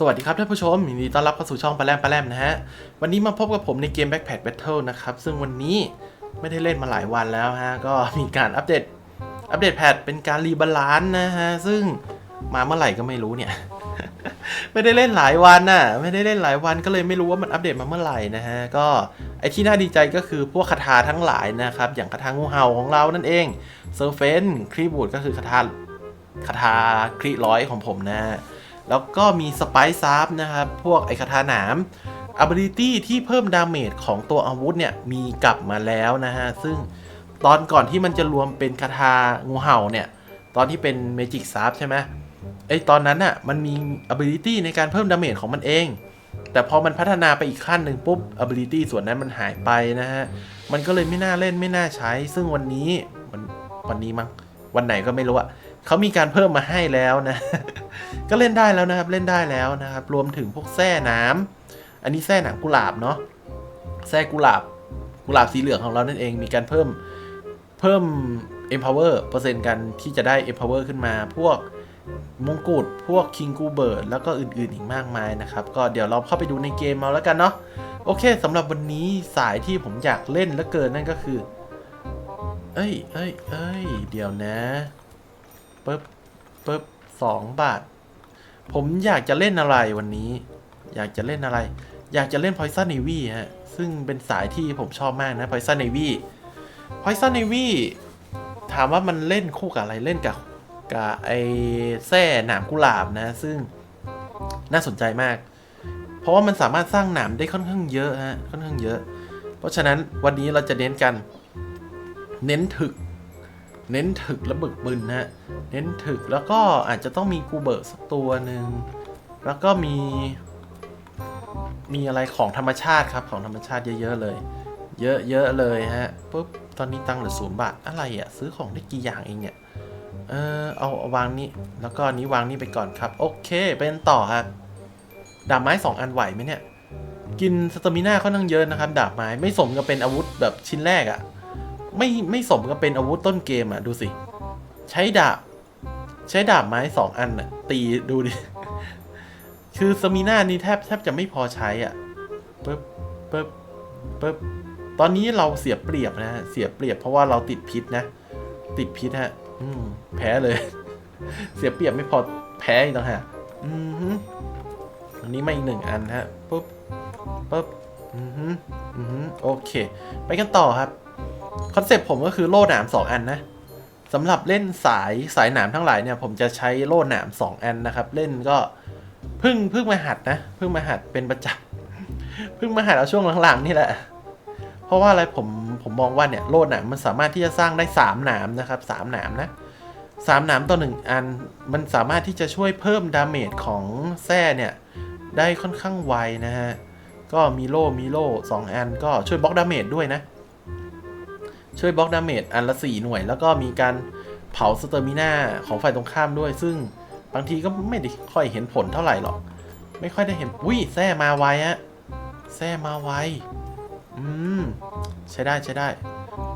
สวัสดีครับท่านผู้ชมยินดีต้อนรับเข้าสู่ช่องปลาแรมปลาแรมนะฮะ วันนี้มาพบกับผมในเกม Backpack Battle นะครับ ซึ่งวันนี้ไม่ได้เล่นมาหลายวันแล้วฮะ ก็มีการอัปเดต อัปเดตแพทเป็นการรีบาลานซ์นะฮะ ซึ่งมาเมื่อไหร่ก็ไม่รู้เนี่ย ไม่ได้เล่นหลายวันน่ะ ไม่ได้เล่นหลายวันก็เลยไม่รู้ว่ามันอัปเดตมาเมื่อไหร่นะฮะ ก็ไอที่น่าดีใจก็คือพวกคาถาทั้งหลายนะครับ อย่างคาถางูเห่าของเรานั่นเองเซอร์เฟนครีบูดก็คือคาถาคาถาครีร้อยของผมนะฮะ แล้วก็มีสไปซ์ซับนะครับ พวกไอคาถาหนาม ability ที่เพิ่มดาเมจของตัวอาวุธเนี่ย มีกลับมาแล้วนะฮะ ซึ่งตอนก่อนที่มันจะรวมเป็นคาถางูเห่าเนี่ย ตอนที่เป็นเมจิกซับใช่ไหมไอตอนนั้นน่ะมันมี ability ในการเพิ่มดาเมจของมันเอง แต่พอมันพัฒนาไปอีกขั้นหนึ่งปุ๊บ ability ส่วนนั้นมันหายไปนะฮะ มันก็เลยไม่น่าเล่นไม่น่าใช้ ซึ่งวันนี้วันวันนี้มั้งวันไหนก็ไม่รู้อะเขามีการเพิ่มมาให้แล้วนะ ก็เล่นได้แล้วนะครับ เล่นได้แล้วนะครับ รวมถึงพวกแส้น้ำอันนี้แส้หนังกุหลาบเนาะ แส้กุหลาบ กุหลาบสีเหลืองของเรานั่นเอง มีการเพิ่ม เพิ่ม empower เปอร์เซ็นต์กันที่จะได้ empower ขึ้นมา พวกมงกุฎ พวก king g u b e r t แล้วก็อื่นๆอีกมากมายนะครับ ก็เดี๋ยวเราเข้าไปดูในเกมเอาแล้วกันเนาะ โอเคสำหรับวันนี้สายที่ผมอยากเล่นเหลือเกินนั่นก็คือ เอ้ยเอ้ยเอ้ย เดี๋ยวนะปึ๊บปึ๊บสองบาท ผมอยากจะเล่นอะไรวันนี้ อยากจะเล่นอะไร อยากจะเล่น Poison Navy ฮะ ซึ่งเป็นสายที่ผมชอบมากนะ Poison Navy Poison Navy ถามว่ามันเล่นคู่กับอะไรเล่นกับกับไอ้แส้หนามกุหลาบนะ ซึ่งน่าสนใจมาก เพราะว่ามันสามารถสร้างหนามได้ค่อนข้างเยอะฮะค่อนข้างเยอะ เพราะฉะนั้นวันนี้เราจะเน้นกัน เน้นถึก เน้นถึกและบึกบึนนะฮะ เน้นถึกแล้วก็อาจจะต้องมีกูเบิร์กสักตัวหนึ่ง แล้วก็มี มีอะไรของธรรมชาติครับ ของธรรมชาติเยอะๆเลย เยอะๆเลยฮะปุ๊บ ตอนนี้ตังค์เหลือศูนย์บาท อะไรอะ่ะ ซื้อของได้กี่อย่างเองเนี่ย เออเอาเอาวางนี้ แล้วก็นี้วางนี่ไปก่อนครับ โอเค เป็นต่อครับดาบไม้สองอันไหวไหมเนี่ย กินสตามิน่าค่อนข้างเยอะนะครับ ดาบไม้ ไม่สมกับเป็นอาวุธแบบชิ้นแรกอะ่ะ ไม่ไม่สมกับเป็นอาวุธต้นเกมอะ ดูสิ ใช้ดาบ ใช้ดาบไม้สองอันน่ะ ตีดูดิ คือสมิน่านี่แทบแทบจะไม่พอใช้อะปึ๊บปึ๊บปึ๊บตอนนี้เราเสียเปรียบนะฮะ เสียเปรียบเพราะว่าเราติดพิษนะ ติดพิษฮะ อืม แพ้เลย เสียเปรียบไม่พอแพ้อีกต่างหากอือฮึอันนี้มาอีกหนึ่งอันฮะปุ๊บปุ๊บอือฮึอือฮึโอเค ไปกันต่อครับ คอนเซปต์ผมก็คือโล่หนาม 2 อันนะสำหรับเล่นสายสายหนามทั้งหลายเนี่ย ผมจะใช้โล่หนาม 2 อันนะครับ เล่นก็เพิ่งเพิ่งมาหัดนะเพิ่งมาหัดเป็นประจำเพิ่งมาหัดเอาช่วงหลังๆนี่แหละ เพราะว่าอะไรผมผมมองว่าเนี่ยโล่หนามมันสามารถที่จะสร้างได้ 3 หนามนะครับสามหนามนะสามหนามต่อหนึ่งอันมันสามารถที่จะช่วยเพิ่มดาเมจของแส้เนี่ย ได้ค่อนข้างไวนะฮะ ก็มีโล่มีโล่สองอันก็ช่วยบล็อกดาเมจด้วยนะ ช่วยบล็อกดาเมจอันละ 4 หน่วย แล้วก็มีการเผาสเตอร์มิน่าของฝ่ายตรงข้ามด้วย ซึ่งบางทีก็ไม่ได้ค่อยเห็นผลเท่าไหร่หรอก ไม่ค่อยได้เห็นอุ้ยแซ่มาไวอะแซ่มาไวอืมใช้ได้ใช้ได้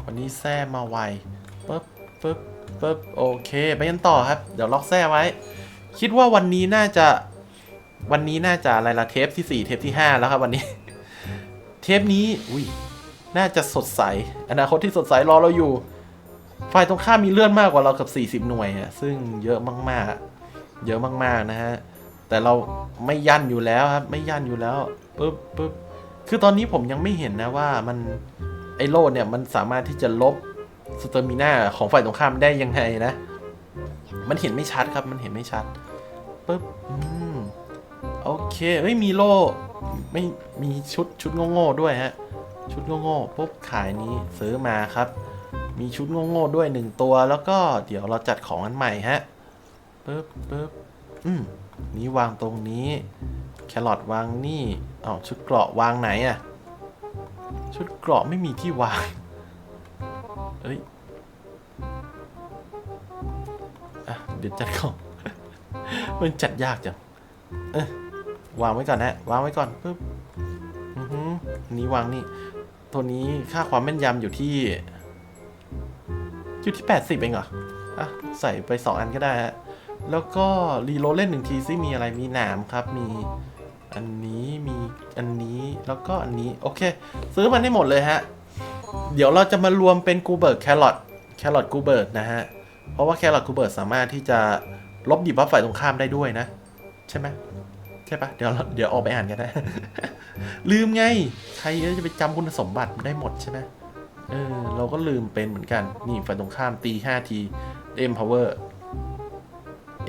วันนี้แซ่มาไวปึ๊บปึ๊บปึ๊บโอเค ไปกันต่อครับ เดี๋ยวล็อกแซ่ไว้ คิดว่าวันนี้น่าจะวันนี้น่าจะอะไรละเทปที่ 4 เทปที่ 5 แล้วครับวันนี้ เทปนี้ อุ้ย น่าจะสดใส อนาคตที่สดใสรอเราอยู่ ฝ่ายตรงข้ามมีเลื่อนมากกว่าเรากับ 40 หน่วยอะซึ่งเยอะมากๆ เยอะมากๆนะฮะ แต่เราไม่ยันอยู่แล้วครับ ไม่ยันอยู่แล้วปึ๊บปึ๊บคือตอนนี้ผมยังไม่เห็นนะว่ามันไอโลดเนี่ยมันสามารถที่จะลบสเตอร์มิน่าของฝ่ายตรงข้ามได้ยังไงนะ มันเห็นไม่ชัดครับ มันเห็นไม่ชัดปึ๊บอืมโอเคเอ้ยมีโลไม่มีชุดชุดโง่ๆด้วยฮะ ชุดโง่ๆปุ๊บขายนี้ซื้อมาครับ มีชุดโง่ๆด้วยหนึ่งตัว แล้วก็เดี๋ยวเราจัดของอันใหม่ฮะปึ๊บปึ๊บอืมนี้วางตรงนี้ แครอทวางนี่อ๋อชุดเกราะวางไหนอะชุดเกราะไม่มีที่วางเอ้ยอะเดี๋ยวจัดของมันจัดยากจังเออวางไว้ก่อนนะวางไว้ก่อนปึ๊บอือหือนี้วางนี่ ตัวนี้ค่าความแม่นยำอยู่ที่ อยู่ที่ 80 เองเหรอ อะ ใส่ไป 2 อันก็ได้ฮะ แล้วก็รีโหลเล่นหนึ่งทีซิมีอะไรมีหนามครับมีอันนี้มีอันนี้แล้วก็อันนี้ โอเค ซื้อมันให้หมดเลยฮะ เดี๋ยวเราจะมารวมเป็นกูเบิร์กแครอทแครอทกูเบิร์กนะฮะ เพราะว่าแครอทกูเบิร์กสามารถที่จะลบดีบัฟฝ่ายตรงข้ามได้ด้วยนะ ใช่ไหม ช่ปะเดี๋ยวเดี๋ยวออกไปอ่านกันนะ ลืมไง ใครจะไปจำคุณสมบัติได้หมดใช่ไหมเออ เราก็ลืมเป็นเหมือนกัน นี่ฝ่ายตรงข้ามตี5ที empower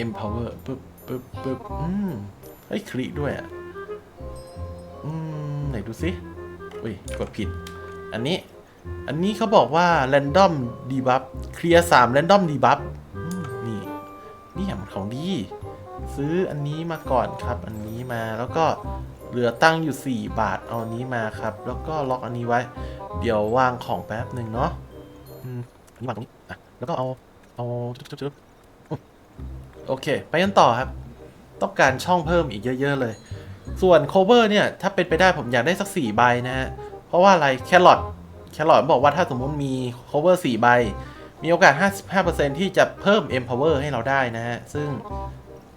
empower ปึ๊บปึ๊บปึ๊บอืมเฮ้ยคลิด้วยอะ อืม ไหนดูสิอุ้ย กดผิด อันนี้ อันนี้เขาบอกว่า random debuff เคลียร์3 random debuff อืมนี่ นี่มันของดี ซื้ออันนี้มาก่อนครับ อันนี้ นี้มา แล้วก็เหลือตั้งอยู่ 4 บาทเอาอันนี้มาครับ แล้วก็ล็อกอันนี้ไว้ เดี๋ยววางของแป๊บหนึ่งเนาะอืมอันนี้วางตรงนี้อะแล้วก็เอาเอาจุ๊บโอเค ไปกันต่อครับ ต้องการช่องเพิ่มอีกเยอะ ๆ เลย ส่วน cover เนี่ย ถ้าเป็นไปได้ผมอยากได้สัก4ใบนะฮะเพราะว่าอะไรแครอทแครอทบอกว่าถ้าสมมุติมี cover 4ใบมีโอกาส 55%ที่จะเพิ่ม empower ให้เราได้นะฮะ ซึ่ง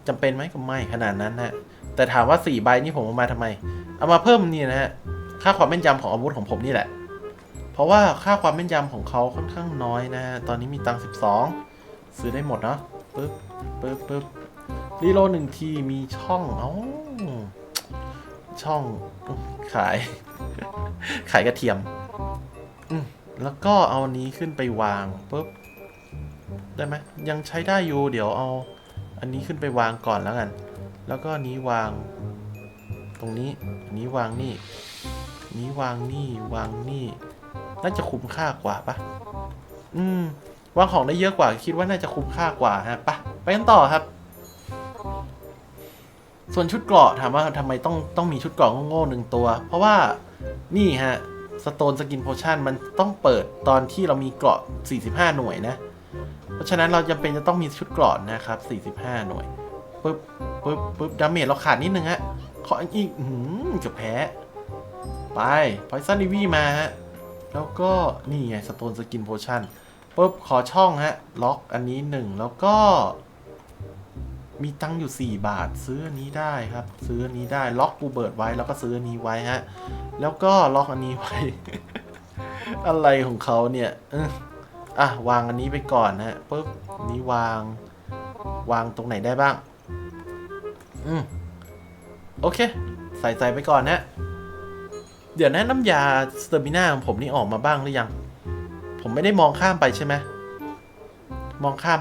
จำเป็นไหมก็ไม่ขนาดนั้นนะ แต่ถามว่า4ใบนี่ผมเอามาทำไม เอามาเพิ่มนี่นะฮะ ค่าความแม่นยำของอาวุธของผมนี่แหละ เพราะว่าค่าความแม่นยำของเขาค่อนข้างน้อยนะฮะ ตอนนี้มีตังค์12 ซื้อได้หมดเนาะ ปึ๊บ ปึ๊บปึ๊บรีโลหนึ่งทีมีช่อง เอ้า ช่อง ขาย ขายกระเทียม อืมแล้วก็เอาอันนี้ขึ้นไปวางปุ๊บ ได้ไหมยังใช้ได้อยู่ เดี๋ยวเอา อันนี้ขึ้นไปวางก่อนแล้วกัน แล้วก็นี้วาง ตรงนี้นี้วางนี่นนี้วางนี่วางนี่ น่าจะคุ้มค่ากว่าปะอืมวางของได้เยอะกว่า คิดว่าน่าจะคุ้มค่ากว่าฮะปะไปกันต่อครับ ส่วนชุดเกราะถามว่าทำไมต้องต้องมีชุดเกราะโง่ๆหนึ่งตัว เพราะว่านี่ฮะสโตนสกินโพชั่นมันต้องเปิดตอนที่เรามีเกราะ 45 หน่วยนะ เพราะฉะนั้นเราจำเป็นจะต้องมีชุดเกราะนะครับ 45 หน่วย ปึ๊บปึ๊บปึ๊บดาเมจเราขาดนิดนึงฮะขออีกหืมเกือบแพ้ ไปพอยซันดีวีมาฮะ แล้วก็นี่ไงสโตนสกินโพชั่นปุ๊บขอช่องฮะ ล็อกอันนี้หนึ่งแล้วก็ มีตังอยู่ 4 บาท ซื้ออันนี้ได้ครับ ซื้ออันนี้ได้ล็อกกูเบิร์ดไว้แล้วก็ซื้ออันนี้ไว้ฮะ แล้วก็ล็อกอันนี้ไว้ อะไรของเขาเนี่ยอะวางอันนี้ไปก่อนนะปุ๊บนนี้วาง วางตรงไหนได้บ้าง อืมโอเค ใส่ใจไปก่อนนะ เดี๋ยวนะน้ำยาสเตอร์มิน่าของผมนี่ออกมาบ้างหรือยัง ผมไม่ได้มองข้ามไปใช่ไหมมองข้าม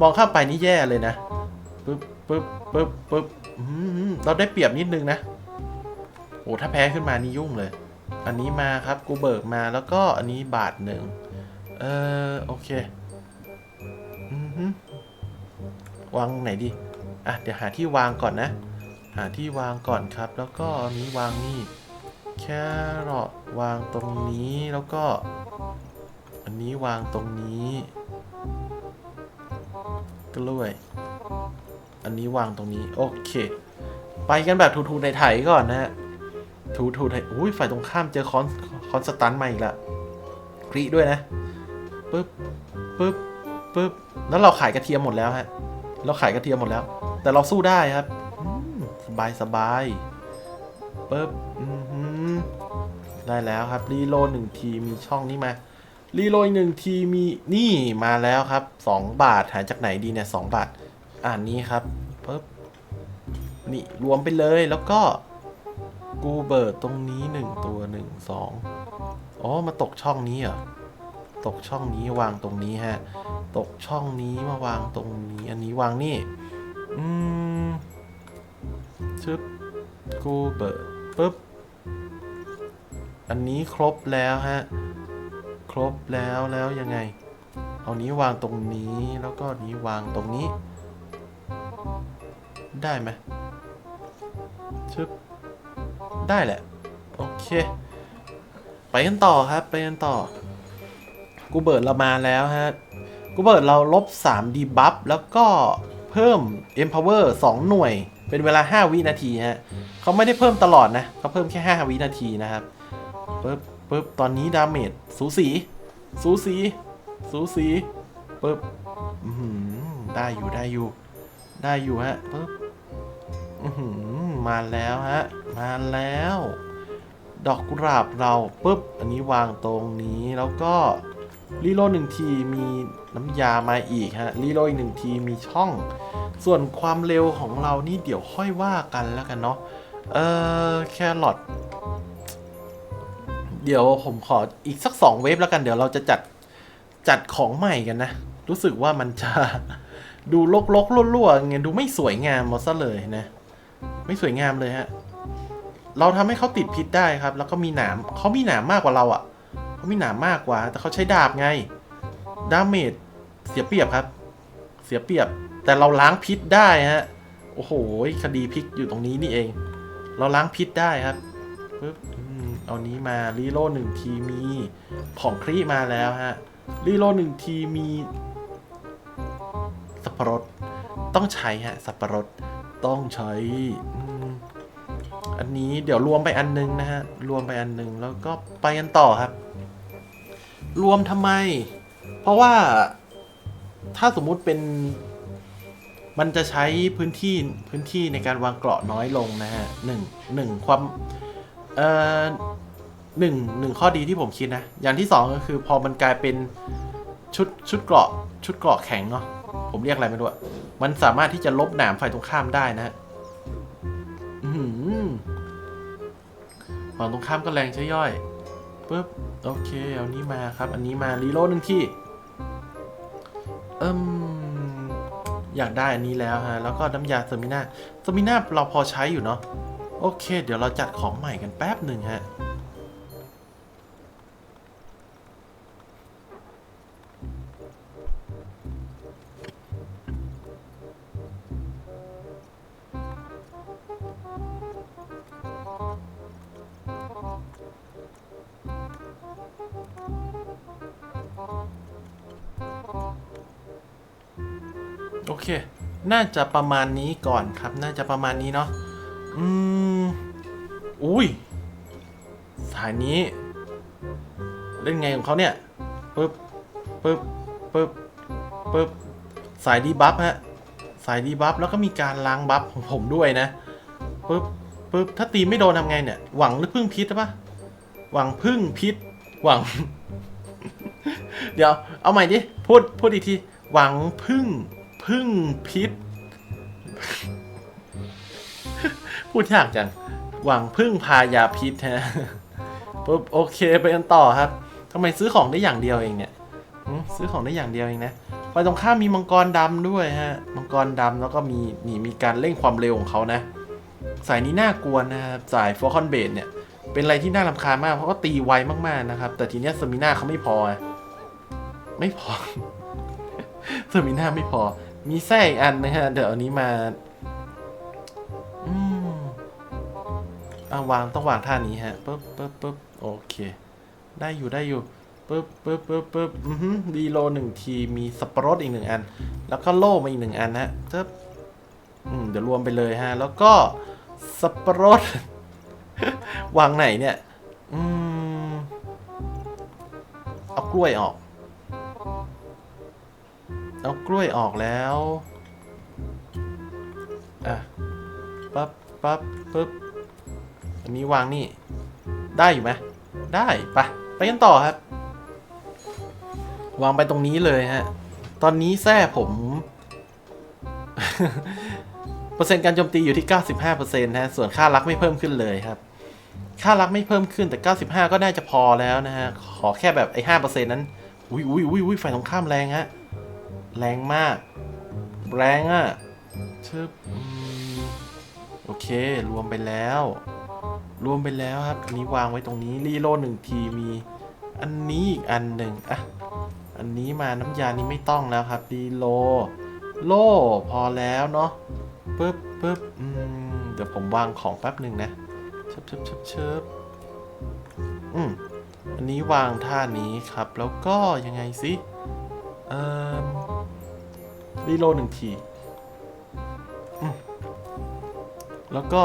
มองข้ามไปนี่แย่เลยนะปึ๊บปึ๊บปึ๊บปึ๊บเราได้เปรียบนิดนึงนะโอ้ถ้าแพ้ขึ้นมานี่ยุ่งเลย อันนี้มาครับกูเบิกมาแล้วก็อันนี้บาทหนึ่งเออโอเคอือฮึวางไหนดี อะเดี๋ยวหาที่วางก่อนนะ หาที่วางก่อนครับ แล้วก็อันนี้วางนี่แครอทวางตรงนี้แล้วก็ อันนี้วางตรงนี้กล้วย อันนี้วางตรงนี้โอเค ไปกันแบบทูๆในไถก่อนนะฮะทูทูไทยอุ้ยฝ่ายตรงข้ามเจอคอนคอนสตันมาอีกละกรีด้วยนะปึ๊บปึ๊บปึ๊บแล้วเราขายกระเทียมหมดแล้วฮะ เราขายกระเทียมหมดแล้ว แต่เราสู้ได้ครับ สบายสบายปึ๊บได้แล้วครับ รีโหลดหนึ่งทีมีช่องนี้มา รีโหลดหนึ่งทีมีนี่มาแล้วครับสองบาทหาจากไหนดีเนี่ยสองบาท อ่านนี้ครับปึ๊บนี่รวมไปเลยแล้วก็กูเบิร์ดตรงนี้หนึ่งตัวหนึ่งสองอ๋อ มาตกช่องนี้เหรอตกช่องนี้วางตรงนี้ฮะ ตกช่องนี้มาวางตรงนี้ อันนี้วางนี่ อืมชึบกูเบิร์ดปึ๊บ อันนี้ครบแล้วฮะ ครบแล้วแล้วยังไง เอานี้วางตรงนี้แล้วก็นี้วางตรงนี้ ได้ไหมชึบได้แหละ โอเค ไปกันต่อครับ ไปกันต่อ กูเบิร์ดเรามาแล้วฮะ กูเบิร์ดเราลบ3ดีบัฟแล้วก็ เพิ่ม Empower 2 หน่วย เป็นเวลา 5 วินาทีฮะเขาไม่ได้เพิ่มตลอดนะเขาเพิ่มแค่ 5 วินาทีนะครับปึ๊บปึ๊บตอนนี้ดาเมจสูสี สูสี สูสีปึ๊บได้อยู่ได้อยู่ ได้อยู่ฮะปึ๊บมาแล้วฮะ มาแล้ว ดอกกุหลาบเราปุ๊บ อันนี้วางตรงนี้แล้วก็ รีโลหนึ่งทีมีน้ำยามาอีกฮะรีโลอีกหนึ่งทีมีช่อง ส่วนความเร็วของเรานี่เดี๋ยวค่อยว่ากันแล้วกันเนาะเออแครอทเดี๋ยวผมขออีกสักสองเวฟแล้วกันเดี๋ยวเราจะจัดจัดของใหม่กันนะ รู้สึกว่ามันจะดูลกลกๆรั่วๆไงดูไม่สวยงามมาซะเลยนะ ไม่สวยงามเลยฮะ เราทำให้เขาติดพิษได้ครับ แล้วก็มีหนามเขามีหนามมากกว่าเราอะ่ะ เขามีหนามมากกว่า แต่เขาใช้ดาบไง ดาเมจเสียเปรียบครับ เสียเปรียบ แต่เราล้างพิษได้ฮะ โอ้โห คดีพิษอยู่ตรงนี้นี่เอง เราล้างพิษได้ครับปึ๊บเอานี้มารีโลหนึ่งทีมีของครีมาแล้วฮะรีโลหนึ่งทีมีสับปะรดต้องใช้ฮะสับปะรดต้องใช้อันนี้เดี๋ยวรวมไปอันนึงนะฮะ รวมไปอันนึงแล้วก็ไปกันต่อครับ รวมทำไม เพราะว่าถ้าสมมุติเป็น มันจะใช้พื้นที่พื้นที่ในการวางเกราะน้อยลงนะฮะหนึ่งหนึ่งความเอ่อหนึ่งหนึ่งข้อดีที่ผมคิดนะ อย่างที่สองก็คือพอมันกลายเป็นชุดชุดเกราะชุดเกราะแข็งเนาะผมเรียกอะไรไม่รู้มันสามารถที่จะลบหนามฝ่ายตรงข้ามได้นะฮะอื้อหือฝั่งตรงข้ามก็แรงใช่ย่อย ปุ๊บโอเคเอานี้มาครับ อันนี้มารีโลดหนึ่งที่เอิมอยากได้อันนี้แล้วฮะแล้วก็น้ำยาเซอร์มิน่าเซอร์มิน่าเราพอใช้อยู่เนาะโอเค เดี๋ยวเราจัดของใหม่กันแป๊บหนึ่งฮะ จะประมาณนี้ก่อนครับ น่าจะประมาณนี้เนาะ อืม อุ้ยสายนี้ เล่นไงของเขาเนี่ยปึ๊บปึ๊บปึ๊บปึ๊บสายดีบัฟฮะ สายดีบัฟแล้วก็มีการล้างบัฟของผมด้วยนะปึ๊บปึ๊บถ้าตีไม่โดนทำไงเนี่ย หวังหรือพึ่งพิษหรือปะหวังพึ่งพิษ หวัง เดี๋ยว เอาใหม่ดิ พูด พูดอีกที หวังพึ่งพึ่งพิษ พูดยากจัง หวังพึ่งพายาพิษฮะปุ๊บโอเคไปกันต่อครับทำไมซื้อของได้อย่างเดียวเองเนี่ยซื้อของได้อย่างเดียวเองนะไปตรงข้ามมีมังกรดำด้วยฮะ มังกรดำแล้วก็มีนี่มีการเร่งความเร็วของเขานะ สายนี้น่ากลัวนะครับสายฟอร์คอนเบดเนี่ย เป็นอะไรที่น่ารำคาญมาก เพราะก็ตีไวมากๆนะครับ แต่ทีเนี้ยสมิน่าเขาไม่พอไงไม่พอ สมิน่าไม่พอ มีแส้อีกอันนะฮะ เดี๋ยวอันนี้มา อืมอ่าวางต้องวางท่านี้ฮะปึ๊บปึ๊บปึ๊บโอเค ได้อยู่ได้อยู่ปึ๊บปึ๊บปึ๊บปึ๊บอือฮึดีโลหนึ่งทีมีสปรอตอีกหนึ่งอัน แล้วก็โล่มาอีกหนึ่งอันนะปึ๊บอืมเดี๋ยวรวมไปเลยฮะ แล้วก็สปรอตวางไหนเนี่ย อืม เอากล้วยออก เอากล้วยออกแล้วอะปั๊บปั๊บปึ๊บอันนี้วางนี่ ได้อยู่ไหมได้ไปไปกันต่อครับ วางไปตรงนี้เลยฮะ ตอนนี้แท้ผม เปอร์เซ็นต์การโจมตีอยู่ที่ 95%นะฮะ ส่วนค่ารักไม่เพิ่มขึ้นเลยครับ ค่ารักไม่เพิ่มขึ้นแต่ 95 ก็น่าจะพอแล้วนะฮะ ขอแค่แบบไอ้5%นั้น อุ้ยอุ้ยอุ้ยอุ้ยฝ่ายตรงข้ามแรงฮะ แรงมาก แรงอะ่ะชึบโอเค รวมไปแล้ว รวมไปแล้วครับ อันนี้วางไว้ตรงนี้ รีโลหนึ่งทีมี อันนี้อีกอันหนึ่งอะ อันนี้มาน้ำยานี้ไม่ต้องแล้วครับ รีโล โลพอแล้วเนาะปึ๊บปึ๊บอืมเดี๋ยวผมวางของแป๊บหนึ่งนะเชิบเชิบเชิบเชิบอืมอันนี้วางท่านี้ครับ แล้วก็ยังไงสิเอ่อ รีโหลหนึ่งที แล้วก็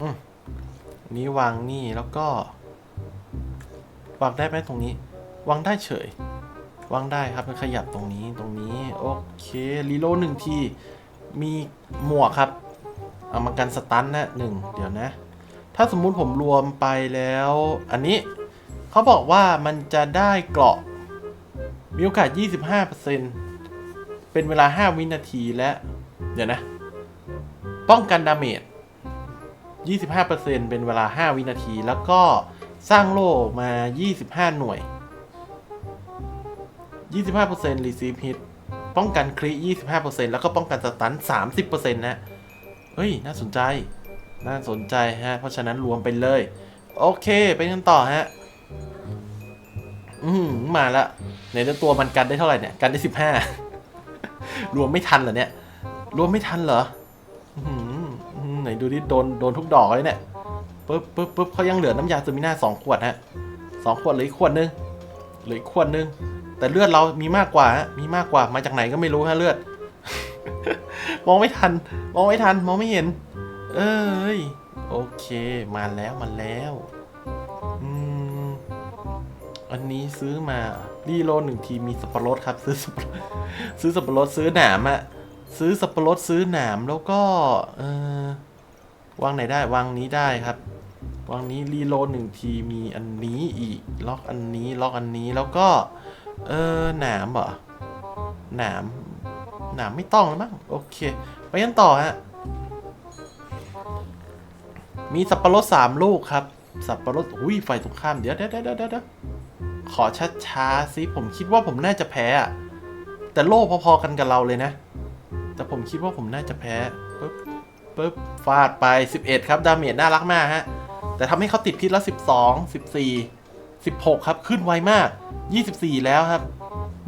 อืมอันนี้วางนี่แล้วก็ วางได้ไหมตรงนี้ วางได้เฉย วางได้ครับมันขยับตรงนี้ตรงนี้ โอเครีโหลหนึ่งที มีหมวกครับ เอามากันสตันนะหนึ่งเดี๋ยวนะ ถ้าสมมุติผมรวมไปแล้ว อันนี้ เขาบอกว่ามันจะได้เกราะ มีโอกาส 25%เป็นเวลา 5 วินาทีและ เดี๋ยวนะ ป้องกันดาเมจ 25%เป็นเวลา 5 วินาที แล้วก็สร้างโล่มา 25 หน่วย 25% receive hit ป้องกันคริ25%แล้วก็ป้องกันสตัน 30%นะ เฮ้ย น่าสนใจ น่าสนใจฮะ เพราะฉะนั้นรวมไปเลย โอเค ไปกันต่อฮะ อืมมาละในเรื่องตัวมันกันได้เท่าไหร่เนี่ย กันได้15รวมไม่ทันเหรอเนี่ย รวมไม่ทันเหรออื้อหืออื้อไหนดูดิโดนโดนทุกดอกเลยเนี่ยปึ๊บปึ๊บปึ๊บเขายังเหลือน้ำยาซูมิน่าสองขวดฮะสองขวดเหลืออีกขวดนึงเหลืออีกขวดนึง แต่เลือดเรามีมากกว่าฮะมีมากกว่ามาจากไหนก็ไม่รู้ฮะเลือด มองไม่ทัน มองไม่ทัน มองไม่เห็น เอ้ย โอเค มาแล้วมาแล้วอืม อันนี้ซื้อมารีโลหนึ่งทีมีสับปะรดครับ ซื้อสับปะรดซื้อสับปะรดซื้อหนามอะซื้อสับปะรดซื้อหนามแล้วก็เออวางไหนได้วางนี้ได้ครับวางนี้รีโลหนึ่งทีมีอันนี้อีก ล็อกอันนี้ล็อกอันนี้แล้วก็ เออหนามเหรอหนามหนามไม่ต้องแล้วมั้งโอเค ไปกันต่อฮะมีสับปะรดสามลูกครับ สับปะรดอุ้ยไฟตรงข้ามเดี๋ยวเดี๋ยวเดี๋ยวเดี๋ยวเดี๋ยว ขอช้าๆสิผมคิดว่าผมน่าจะแพ้อะแต่โล่พอๆกันกับเราเลยนะ แต่ผมคิดว่าผมน่าจะแพ้ปึ๊บปึ๊บฟาดไป 11 ครับ ดาเมจน่ารักมากฮะ แต่ทำให้เขาติดพิษแล้ว 12 14 16 ครับ ขึ้นไวมาก 24 แล้วครับ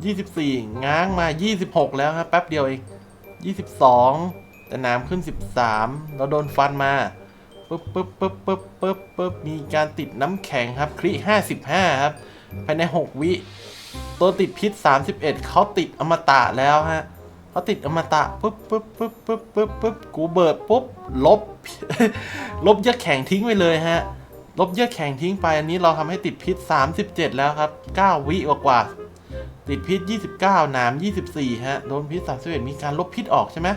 24 ง้างมา 26 แล้วครับแป๊บเดียวเอง 22 แต่น้ำขึ้น 13 เราโดนฟันมาปึ๊บปึ๊บปึ๊บปึ๊บปึ๊บปึ๊บมีการติดน้ำแข็งครับคริ55 ครับ ภายใน 6 วิ ตัวติดพิษ 31 เขาติดอมตะแล้วฮะเขาติดอมตะปึ๊บปึ๊บปึ๊บปึ๊บปึ๊บปึ๊บกูเบิดปุ๊บลบ ลบเยือกแข็งทิ้งไปเลยฮะ ลบเยือกแข็งทิ้งไปอันนี้เราทำให้ติดพิษ 37 แล้วครับ 9 วิกว่าๆติดพิษ 29 หนาม 24 ฮะ โดนพิษ 31 มีการลบพิษออกใช่ไหม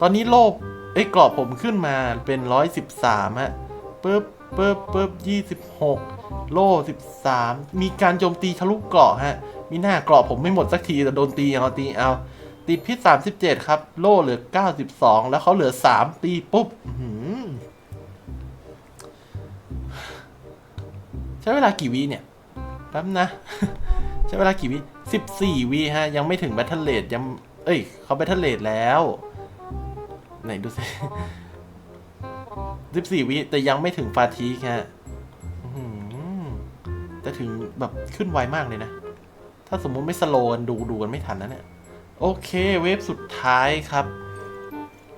ตอนนี้โลบเอ้ยกรอบผมขึ้นมาเป็น 113 ฮะปึ๊บปึ๊บปึ๊บ26 โล่ 13 มีการโจมตีทะลุเกราะฮะ มีหน้าเกราะผมไม่หมดสักทีแต่โดนตีเอาตีเอา ติดพิษ 37 ครับ โล่เหลือ 92 แล้วเขาเหลือ 3 ตีปุ๊บใช้เวลากี่วิเนี่ยแป๊บนะ ใช้เวลากี่วิ14วิฮะ ยังไม่ถึงแบทเทิลเลดยัง เอ้ยเขาแบทเทิลเลดแล้ว ไหนดูสิ14วิแต่ยังไม่ถึงฟาทีฮะ แต่ถึงแบบขึ้นไวมากเลยนะ ถ้าสมมุติไม่สโลว์กันดูดูกันไม่ทันนะเนี่ย โอเค เวฟสุดท้ายครับ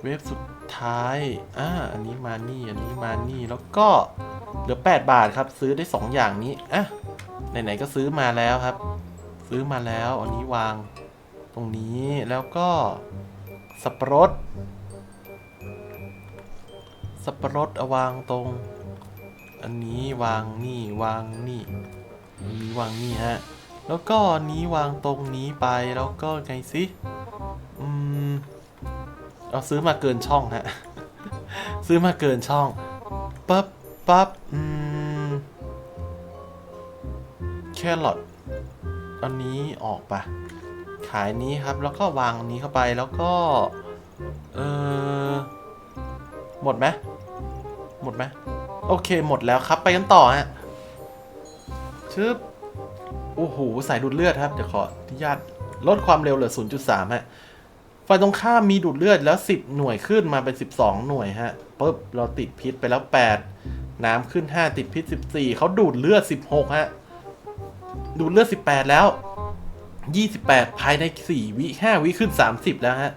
เวฟสุดท้าย อ่า อันนี้มานี่ อันนี้มานี่ แล้วก็เหลือ 8 บาทครับ ซื้อได้ 2 อย่างนี้ อะ ไหนๆ ก็ซื้อมาแล้วครับ ซื้อมาแล้ว อันนี้วางตรงนี้ แล้วก็สับปะรด สับปะรดเอาวางตรง อันนี้วางนี่วางนี่ นี้วางนี่ฮะ แล้วก็นี้วางตรงนี้ไป แล้วก็ไงสิอืมเอาซื้อมาเกินช่องฮะ ซื้อมาเกินช่อง ปั๊บปั๊บอืม แครอทอันนี้ออกปะขายนี้ครับ แล้วก็วางนี้เข้าไป แล้วก็ เออหมดไหมหมดไหมโอเค หมดแล้วครับ ไปกันต่อฮะ ชึบโอ้โหสายดูดเลือดครับเดี๋ยวขออนุญาตลดความเร็วเหลือ 0.3 ฮะฝ่ายตรงข้ามมีดูดเลือดแล้ว 10 หน่วยขึ้นมาเป็น 12 หน่วยฮะปุ๊บเราติดพิษไปแล้ว 8 น้ำขึ้น 5 ติดพิษ 14 เขาดูดเลือด 16 ฮะ ดูดเลือด 18 แล้ว 28 ภายใน 4 วิ 5 วิขึ้น 30 แล้วฮะ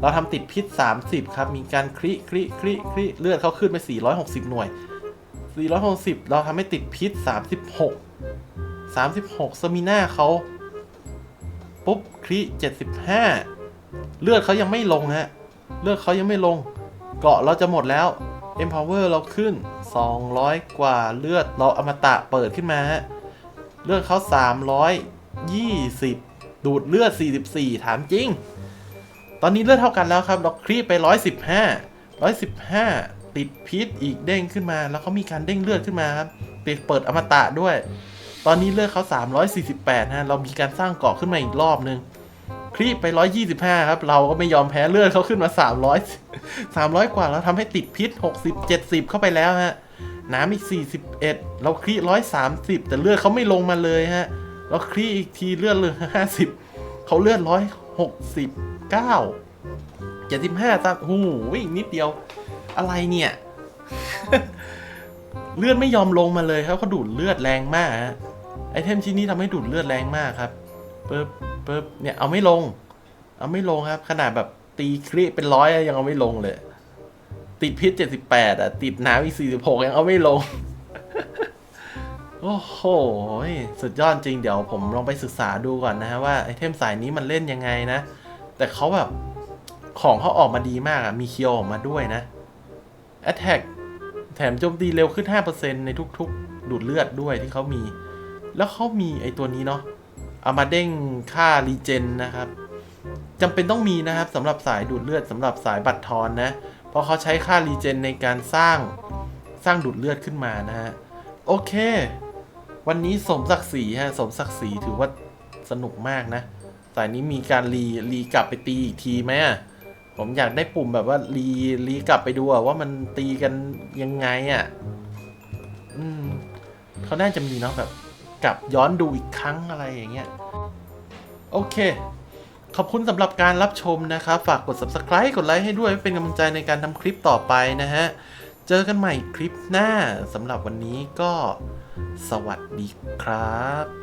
เราทำติดพิษ 30 ครับ มีการคลิคลิคลิคลิเลือดเขาขึ้นไป 460 หน่วย 460 เราทำให้ติดพิษ 36 36สมิน่าเขาปุ๊บคลิ75 เลือดเขายังไม่ลงฮะ เลือดเขายังไม่ลง เกาะเราจะหมดแล้ว Empower เราขึ้น 200 กว่าเลือดเราอมตะเปิดขึ้นมาฮะ เลือดเขา 320 ดูดเลือด 44 ถามจริง ตอนนี้เลือดเท่ากันแล้วครับ เราคลีปไป 115 115 ติดพิษอีกเด้งขึ้นมา แล้วเขามีการเด้งเลือดขึ้นมาครับ ปิดเปิดอมตะด้วย ตอนนี้เลือดเขา 348 ฮะ เรามีการสร้างเกาะขึ้นมาอีกรอบนึงคลีปไป 125 ครับ เราก็ไม่ยอมแพ้เลือดเขาขึ้นมา 300 300 กว่าแล้วทำให้ติดพิษ 60 70 เข้าไปแล้วฮะ น้ำอีก 41 เราคลี130 แต่เลือดเขาไม่ลงมาเลยฮะ เราคลีอีกทีเลือดเลย50 เขาเลือด 169 75ตามโอ้โหนิดเดียว อะไรเนี่ย เลือดไม่ยอมลงมาเลยครับเขาดูดเลือดแรงมากฮะไอเทมชิ้นนี้ทำให้ดูดเลือดแรงมากครับปึ๊บปึ๊บเนี่ยเอาไม่ลง เอาไม่ลงครับ ขนาดแบบตีครีเป็นร้อยยังเอาไม่ลงเลย ติดพิษเจ็ดสิบแปดอะ ติดน้ำอีกสี่สิบหกยังเอาไม่ลง โอ้โห สุดยอดจริงเดี๋ยวผมลองไปศึกษาดูก่อนนะฮะว่าไอเทมสายนี้มันเล่นยังไงนะ แต่เขาแบบของเขาออกมาดีมากอะมีเคียวออกมาด้วยนะ Attack แถมโจมตีเร็วขึ้น 5%ในทุกๆ ดูดเลือดด้วยที่เขามี แล้วเขามีไอตัวนี้เนาะเอามาเด้งค่ารีเจนนะครับจำเป็นต้องมีนะครับสำหรับสายดูดเลือดสำหรับสายบัตรทอนนะ เพราะเขาใช้ค่ารีเจนในการสร้างสร้างดูดเลือดขึ้นมานะฮะ โอเค วันนี้สมศักดิ์ศรีฮะ สมศักดิ์ศรีถือว่าสนุกมากนะ สายนี้มีการรีรีกลับไปตีอีกทีไหมอะ ผมอยากได้ปุ่มแบบว่ารีรีกลับไปดูว่ามันตีกันยังไงอะ อืมเขาน่าจะมีเนาะแบบ กลับย้อนดูอีกครั้งอะไรอย่างเงี้ย โอเค ขอบคุณสำหรับการรับชมนะครับ ฝากกด subscribe กดไลค์ให้ด้วยเป็นกำลังใจในการทำคลิปต่อไปนะฮะ เจอกันใหม่คลิปหน้าสำหรับวันนี้ก็สวัสดีครับ